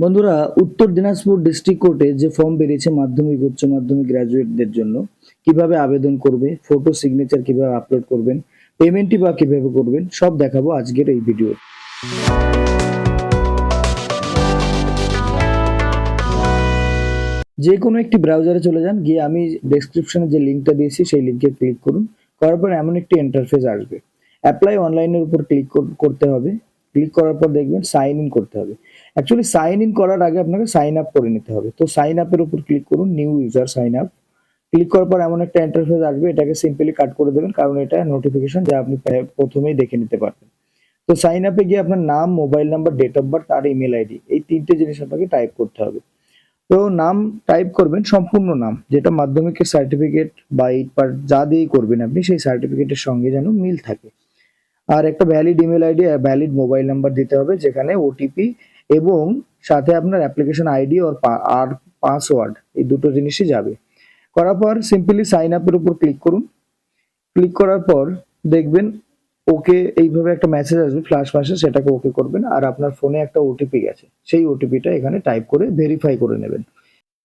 বন্ধুরা, উত্তর দিনাজপুর ডিস্ট্রিক্ট কোর্টে যে ফর্ম বেরিয়েছে মাধ্যমিক, উচ্চ মাধ্যমিক গ্র্যাজুয়েটদের জন্য, কীভাবে আবেদন করবে ফটো সিগনেচার কীভাবে আপলোড করবেন পেমেন্টই বা কীভাবে করবেন, সব দেখাবো আজকের এই ভিডিও যে কোনো একটি ব্রাউজারে চলে যান, গিয়ে আমি ডেসক্রিপশনে যে লিঙ্কটা দিয়েছি, সেই লিঙ্কে ক্লিক করুন, করার পর এমন একটি ইন্টারফেস আসবে। অ্যাপ্লাই অনলাইনের উপর ক্লিক করতে হবে। ক্লিক করার পর দেখবেন সাইন ইন করতে হবে। অ্যাকচুয়ালি সাইন ইন করার আগে আপনাকে সাইন আপ করে নিতে হবে। তো সাইন আপের উপর ক্লিক করুন new user sign up click করার পর এমন একটা ইন্টারফেস আসবে, এটাকে সিম্পলি কাট করে দেবেন, কারণ এটা নোটিফিকেশন যা আপনি প্রথমেই দেখে নিতে পারবেন। তো সাইন আপে গিয়ে আপনার নাম mobile number date of birth R email ID এই তিনটে জিনিস আপনাকে টাইপ করতে হবে। তো নাম টাইপ করবেন, সম্পূর্ণ নাম, যেটা মাধ্যমিকের সার্টিফিকেট বা এইট পার যা দিয়েই করবেন আপনি, সেই সার্টিফিকেটের সঙ্গে যেন মিল থাকে। আর একটা ভ্যালিড ইমেল আইডি আর ভ্যালিড মোবাইল নাম্বার দিতে হবে, যেখানে ওটিপি এবং সাথে আপনার অ্যাপ্লিকেশন আইডি আর পাসওয়ার্ড এই দুটো জিনিসই যাবে। করার পর সিম্পলি সাইন আপের উপর ক্লিক করুন। ক্লিক করার পর দেখবেন ওকে এইভাবে একটা মেসেজ আসবে ফ্ল্যাশ মেসেজ সেটাকে ওকে করবেন, আর আপনার ফোনে একটা ওটিপি গেছে। সেই ওটিপিটা এখানে টাইপ করে ভেরিফাই করে নেবেন।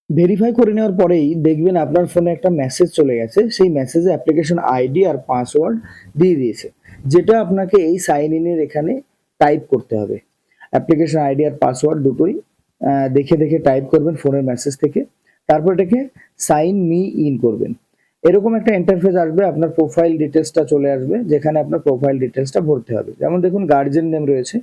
ভেরিফাই করে নেওয়ার পরেই দেখবেন আপনার ফোনে একটা মেসেজ চলে গেছে, সেই মেসেজে অ্যাপ্লিকেশন আইডি আর পাসওয়ার্ড দিয়ে দিয়েছে। যেটা আপনাকে এই সাইন ইনের এখানে টাইপ করতে হবে। অ্যাপ্লিকেশন আইডি আর পাসওয়ার্ড দুটোই দেখে দেখে টাইপ করবেন ফোনের মেসেজ থেকে। তারপর এটাকে সাইন মি ইন করবেন। এরকম একটা ইন্টারফেস আসবে, আপনার প্রোফাইল ডিটেলসটা চলে আসবে, যেখানে আপনার প্রোফাইল ডিটেলসটা ভরতে হবে। যেমন দেখুন গার্জেন নেম রয়েছে।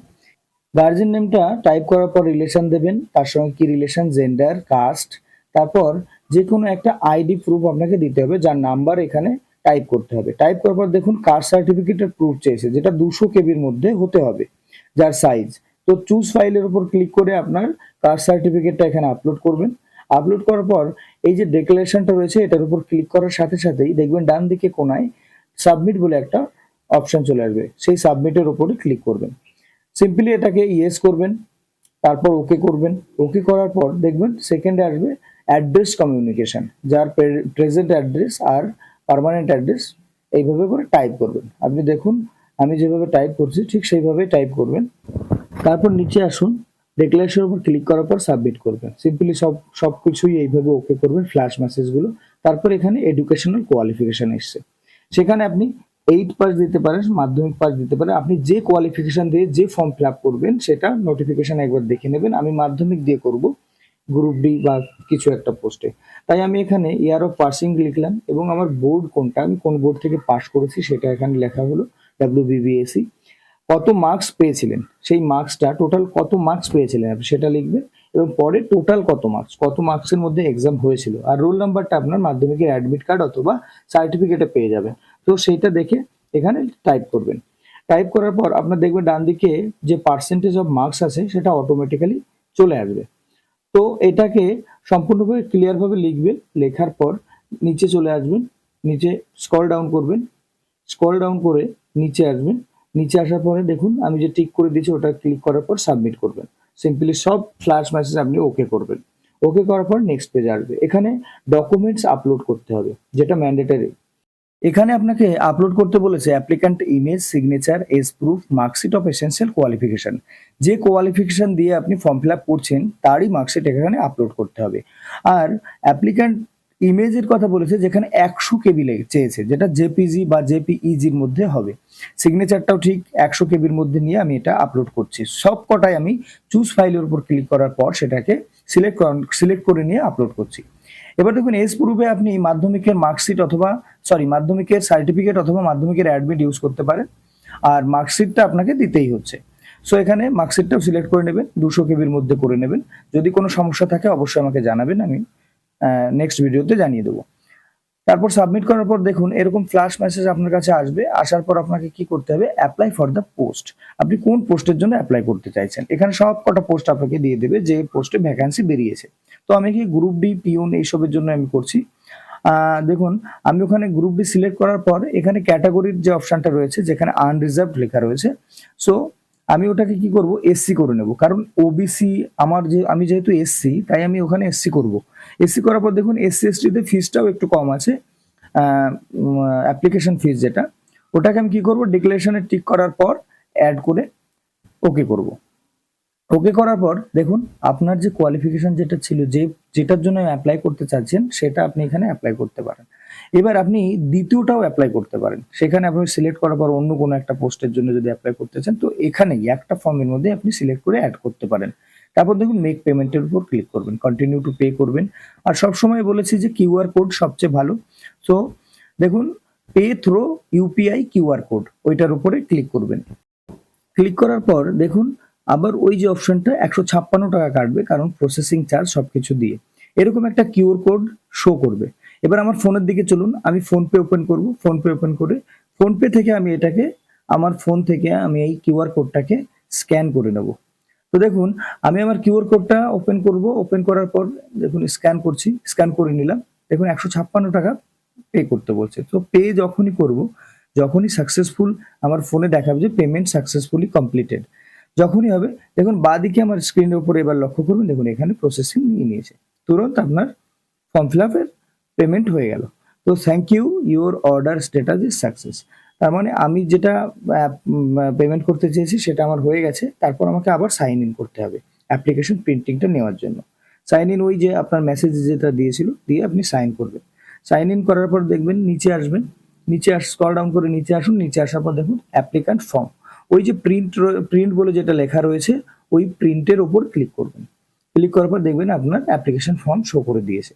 গার্জেন নেমটা টাইপ করার পর রিলেশন দেবেন, তার সঙ্গে কি রিলেশন জেন্ডার কাস্ট তারপর যে কোনো একটা আইডি প্রুফ আপনাকে দিতে হবে, যার নাম্বার এখানে টাইপ করতে হবে। টাইপ করার পর দেখুন কাস্ট সার্টিফিকেটের প্রুফ চেয়েছে, যেটা দুশো কেবির মধ্যে হতে হবে যার সাইজ তো চুজ ফাইলের উপর ক্লিক করে আপনার কাস্ট সার্টিফিকেটটা এখানে আপলোড করবেন। আপলোড করার পর এই যে ডেক্লারেশনটা রয়েছে, এটার উপর ক্লিক করার সাথে সাথেই দেখবেন ডান দিকে কোনায় সাবমিট বলে একটা অপশন চলে আসবে। সেই সাবমিটের উপরে ক্লিক করবেন। সিম্পলি এটাকে ইয়েস করবেন, তারপর ওকে করবেন। ওকে করার পর দেখবেন সেকেন্ডে আসবে অ্যাড্রেস কমিউনিকেশন যার প্রেজেন্ট অ্যাড্রেস আর পার্মানেন্ট অ্যাড্রেস এইভাবে করে টাইপ করবেন। আপনি দেখুন, আমি যেভাবে টাইপ করছি, ঠিক সেইভাবেই টাইপ করবেন। তারপর নিচে আসুন ডিক্লারেশনের উপর ক্লিক করার পর সাবমিট করবেন। সিম্পলি সব সব কিছুই এইভাবে ওকে করবেন ফ্ল্যাশ মেসেজগুলো তারপর এখানে এডুকেশনাল কোয়ালিফিকেশন এসছে। সেখানে আপনি এইট পাস দিতে পারেন, মাধ্যমিক পাস দিতে পারেন। আপনি যে কোয়ালিফিকেশন দিয়ে যে ফর্ম ফিল করবেন, সেটা নোটিফিকেশান একবার দেখে নেবেন। আমি মাধ্যমিক দিয়ে করব। গ্রুপ ডি বা কিছু একটা পোস্টে তাই আমি এখানে ইয়ার অফ পাসিং লিখলাম এবং আমার বোর্ড কোনটা, আমি কোন বোর্ড থেকে পাস করেছি সেটা এখানে লেখা হলো ডাব্লিউ বিবিএসি কত মার্কস পেয়েছিলেন? সেই মার্কসটা টোটাল কত মার্কস পেয়েছিলেন আপনি সেটা লিখবেন এবং পরে টোটাল কত মার্কস কত মার্কসের মধ্যে এক্সাম হয়েছিল? আর রোল নাম্বারটা আপনার মাধ্যমিকের অ্যাডমিট কার্ড অথবা সার্টিফিকেটে পেয়ে যাবেন। তো সেইটা দেখে এখানে টাইপ করবেন। টাইপ করার পর আপনার দেখবেন ডান দিকে যে পার্সেন্টেজ অফ মার্কস আছে সেটা অটোমেটিক্যালি চলে আসবে। তো এটাকে সম্পূর্ণভাবে ক্লিয়ারভাবে লিখবেন, লেখার পর নিচে চলে আসবেন, নিচে স্ক্রল ডাউন করবেন স্ক্রল ডাউন করে নিচে আসবেন, নিচে আসার পরে দেখুন আমি যে টিক করে দিয়েছি ওটা ক্লিক করার পর সাবমিট করবেন। সিম্পলি সব ফ্ল্যাশ মেসেজ আপনি ওকে করবেন। ওকে করার পর নেক্সট পেজ আসবে। এখানে ডকুমেন্টস আপলোড করতে হবে, যেটা ম্যান্ডেটারি এখানে আপনাকে আপলোড করতে বলেছে applicant image signature age proof marksheet of essential qualification যে কোয়ালিফিকেশন দিয়ে আপনি ফর্ম ফিল আপ করছেন, তারই মার্কশিট এখানে আপলোড করতে হবে। আর অ্যাপ্লিক্যান্ট ইমেজের কথা বলেছে যেখানে একশো কেবি চেয়েছে, যেটা জেপিজি বা জেপিইজির মধ্যে হবে। সিগনেচারটাও ঠিক, একশো কেবির মধ্যে নিয়ে আমি এটা আপলোড করছি। সব কটাই আমি চুজ ফাইলের উপর ক্লিক করার পর সেটাকে সিলেক্ট সিলেক্ট করে নিয়ে আপলোড করছি। এবার দেখুন এস প্রুফে আপনি মাধ্যমিকের মার্কশিট অথবা সরি মাধ্যমিকের সার্টিফিকেট অথবা মাধ্যমিকের অ্যাডমিট ইউজ করতে পারেন। আর মার্কশিটটা আপনাকে দিতেই হচ্ছে। সো এখানে মার্কশিটটাও সিলেক্ট করে নেবেন, দুশো কেবির মধ্যে করে নেবেন। যদি কোনো সমস্যা থাকে, অবশ্যই আমাকে জানাবেন, আমি নেক্সট ভিডিওতে জানিয়ে দেবো। তারপর সাবমিট করার পর দেখুন, এরকম ফ্ল্যাশ মেসেজ আপনার কাছে আসবে। আসার পর আপনাকে কি করতে হবে? অ্যাপ্লাই ফর দ্য পোস্ট আপনি কোন পোস্টের জন্য অ্যাপ্লাই করতে চাইছেন? এখানে সব কটা পোস্ট আপনাকে দিয়ে দেবে, যে পোস্টে ভ্যাকান্সি বেরিয়েছে। তো আমি কি গ্রুপ ডি পিউন এইসবের জন্য আমি করছি। দেখুন, আমি ওখানে গ্রুপ ডি সিলেক্ট করার পর এখানে ক্যাটাগরির যে অপশানটা রয়েছে, যেখানে আনরিজার্ভ লেখা রয়েছে সো আমি ওটাকে কি করব এসসি করে নেব। কারণ ওবিসি আমার যে, আমি যেহেতু এসসি তাই আমি ওখানে এসসি করব। এসসি করার পর দেখুন এসসি এসটিতে ফিসটাও একটু কম আছে অ্যাপ্লিকেশন ফিস যেটা, ওটাকে আমি কি করব ডিক্লারেশনে টিক করার পর অ্যাড করে ওকে করব। ওকে করার পর দেখুন, আপনার যে কোয়ালিফিকেশন যেটা ছিল, যে যেটার জন্য অ্যাপ্লাই করতে চাচ্ছেন, সেটা আপনি এখানে অ্যাপ্লাই করতে পারেন। এবার আপনি দ্বিতীয়টাও অ্যাপ্লাই করতে পারেন। সেখানে আপনি সিলেক্ট করার পর অন্য কোনো একটা পোস্টের জন্য যদি অ্যাপ্লাই করতে চান, তো এখানেই একটা ফর্মের মধ্যে আপনি সিলেক্ট করে অ্যাড করতে পারেন। তারপর দেখুন মেক পেমেন্টের উপর ক্লিক করবেন কন্টিনিউ টু পে করবেন। আর সবসময় বলেছি যে কিউআর কোড সবচেয়ে ভালো। সো দেখুন pay through UPI QR code ওইটার উপরে ক্লিক করবেন। ক্লিক করার পর দেখুন আবার ওই যে অপশনটা একশো ছাপ্পান্ন টাকা কাটবে, কারণ প্রসেসিং চার্জ সবকিছু দিয়ে। এরকম একটা কিউআর কোড শো করবে। এবার আমার ফোনের দিকে চলুন, আমি ফোনপে ওপেন করব। ফোনপে ওপেন করে ফোনপে থেকে আমি এটাকে, আমার ফোন থেকে আমি এই কিউআর কোডটাকে স্ক্যান করে নেব। তো দেখুন, আমি আমার কিউআর কোডটা ওপেন করব। ওপেন করার পর দেখুন স্ক্যান করছি স্ক্যান করে নিলাম। দেখুন, একশো ছাপ্পান্ন টাকা পে করতে বলছে। তো পে যখনই করব, যখনই সাকসেসফুল আমার ফোনে দেখাবে যে পেমেন্ট সাকসেসফুলি কমপ্লিটেড যখনই হবে, দেখুন বাদিকে আমার স্ক্রিনের উপরে এবার লক্ষ্য করুন, দেখুন এখানে প্রসেসিং নিয়ে নিয়েছে। তুরন্ত আপনার ফর্ম ফিল আপের পেমেন্ট হয়ে গেল। তো thank you your order status is success তার মানে আমি যেটা পেমেন্ট করতে চেয়েছি সেটা আমার হয়ে গেছে, তারপর আমাকে আবার সাইন ইন করতে হবে অ্যাপ্লিকেশন প্রিন্টিংটা নেওয়ার জন্য। সাইন ইন ওই যে আপনার মেসেজ যেটা দিয়েছিল, দিয়ে আপনি সাইন করবেন। সাইন ইন করার পর দেখবেন নিচে আসবেন, নিচে আস স্কল ডাউন করে নিচে আসুন, নিচে আসার পর দেখুন অ্যাপ্লিক্যান্ট ফর্ম ওই যে প্রিন্ট প্রিন্ট বলে যেটা লেখা রয়েছে, ওই প্রিন্টের ওপর ক্লিক করবেন। ক্লিক করার পর দেখবেন আপনার অ্যাপ্লিকেশন ফর্ম শো করে দিয়েছে।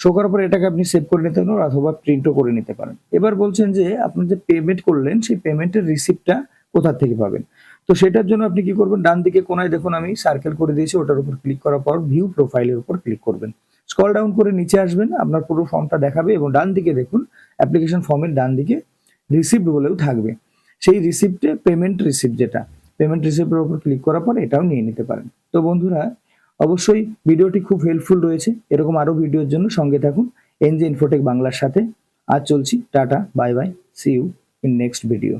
শো করার পর এটাকে আপনি সেভ করে নিতে পারেন অথবা প্রিন্টও করে নিতে পারেন। এবার বলছেন যে, আপনি যে পেমেন্ট করলেন, সেই পেমেন্টের রিসিপ্টটা কোথা থেকে পাবেন? তো সেটার জন্য আপনি কি করবেন? ডান দিকে কোনায় দেখুন, আমি সার্কেল করে দিয়েছি, ওটার উপর ক্লিক করার পর ভিউ প্রোফাইলের উপর ক্লিক করবেন। স্কল ডাউন করে নিচে আসবেন, আপনার পুরো ফর্মটা দেখাবে এবং ডান দিকে দেখুন অ্যাপ্লিকেশন ফর্মের ডান দিকে রিসিপ্ট বলেও থাকবে। সেই রিসিপ্টে পেমেন্ট রিসিপ্ট যেটা পেমেন্ট রিসিপ্টের উপর ক্লিক করার পর এটাও নিয়ে নিতে পারেন। তো বন্ধুরা, অবশ্যই ভিডিওটি খুব হেল্পফুল রয়েছে। এরকম আরও ভিডিওর জন্য সঙ্গে থাকুন। এনজে ইনফোটেক বাংলার সাথে। আজ চলছি, tata bye bye see you in next video